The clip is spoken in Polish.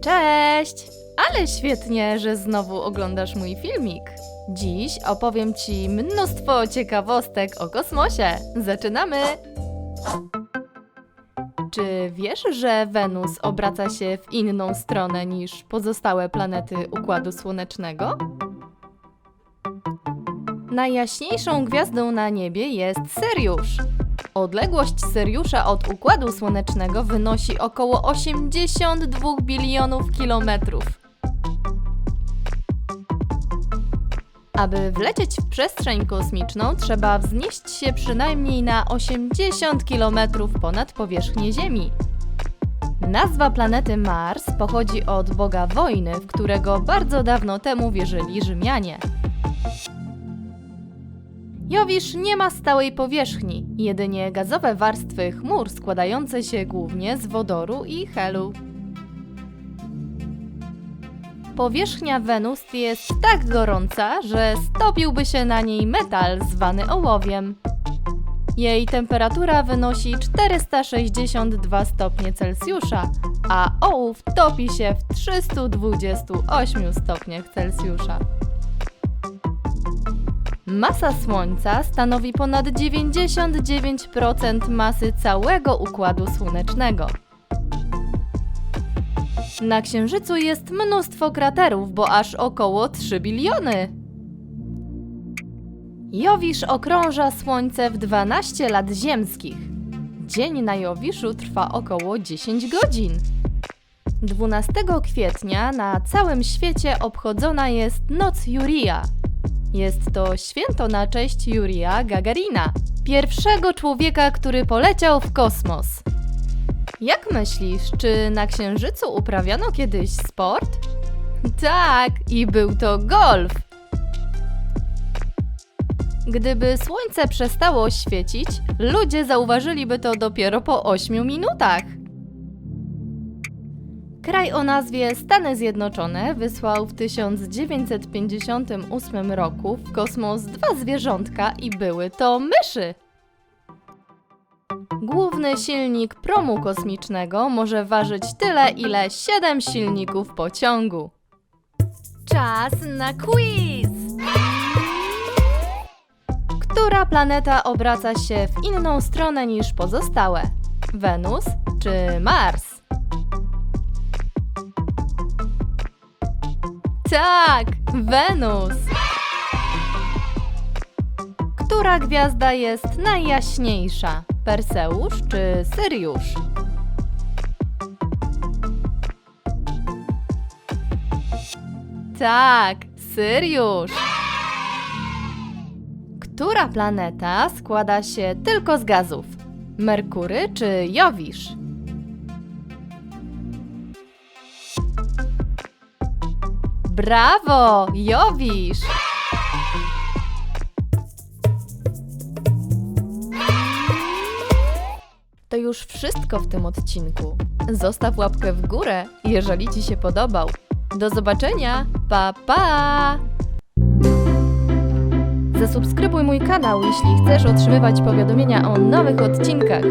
Cześć! Ale świetnie, że znowu oglądasz mój filmik. Dziś opowiem Ci mnóstwo ciekawostek o kosmosie. Zaczynamy! Czy wiesz, że Wenus obraca się w inną stronę niż pozostałe planety Układu Słonecznego? Najjaśniejszą gwiazdą na niebie jest Seriusz. Odległość Seriusza od Układu Słonecznego wynosi około 82 bilionów kilometrów. Aby wlecieć w przestrzeń kosmiczną, trzeba wznieść się przynajmniej na 80 kilometrów ponad powierzchnię Ziemi. Nazwa planety Mars pochodzi od boga wojny, w którego bardzo dawno temu wierzyli Rzymianie. Jowisz nie ma stałej powierzchni, jedynie gazowe warstwy chmur składające się głównie z wodoru i helu. Powierzchnia Wenus jest tak gorąca, że stopiłby się na niej metal zwany ołowiem. Jej temperatura wynosi 462 stopnie Celsjusza, a ołów topi się w 328 stopniach Celsjusza. Masa Słońca stanowi ponad 99% masy całego Układu Słonecznego. Na Księżycu jest mnóstwo kraterów, bo aż około 3 biliony. Jowisz okrąża Słońce w 12 lat ziemskich. Dzień na Jowiszu trwa około 10 godzin. 12 kwietnia na całym świecie obchodzona jest Noc Jurija. Jest to święto na cześć Jurija Gagarina, pierwszego człowieka, który poleciał w kosmos. Jak myślisz, czy na Księżycu uprawiano kiedyś sport? Tak, i był to golf. Gdyby słońce przestało świecić, ludzie zauważyliby to dopiero po 8 minutach. Kraj o nazwie Stany Zjednoczone wysłał w 1958 roku w kosmos dwa zwierzątka i były to myszy. Główny silnik promu kosmicznego może ważyć tyle, ile 7 silników pociągu. Czas na quiz! Która planeta obraca się w inną stronę niż pozostałe? Wenus czy Mars? Tak, Wenus. Która gwiazda jest najjaśniejsza? Perseusz czy Syriusz? Tak, Syriusz. Która planeta składa się tylko z gazów? Merkury czy Jowisz? Brawo, Jowisz! To już wszystko w tym odcinku. Zostaw łapkę w górę, jeżeli Ci się podobał. Do zobaczenia, pa pa! Zasubskrybuj mój kanał, jeśli chcesz otrzymywać powiadomienia o nowych odcinkach.